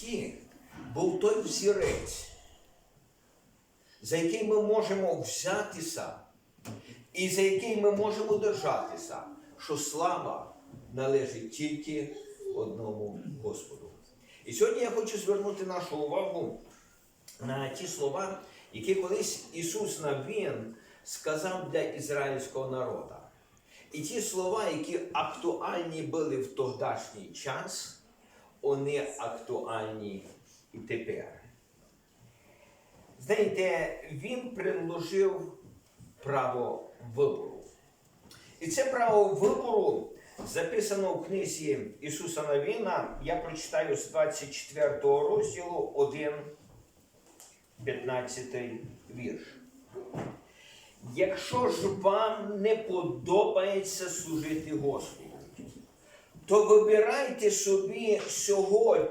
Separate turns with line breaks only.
житті був той взірець, за який ми можемо взятися і за який ми можемо держатися, що слава належить тільки одному Господу. І сьогодні я хочу звернути нашу увагу на ті слова, які колись Ісус Навін сказав для ізраїльського народу. І ті слова, які актуальні були в тогдашній час, вони актуальні і тепер. Знаєте, він предложив право вибору. І це право вибору записано в книзі Ісуса Навіна. Я прочитаю з 24 розділу 1, 15 вірш. Якщо ж вам не подобається служити Господу, то вибирайте собі сьогодні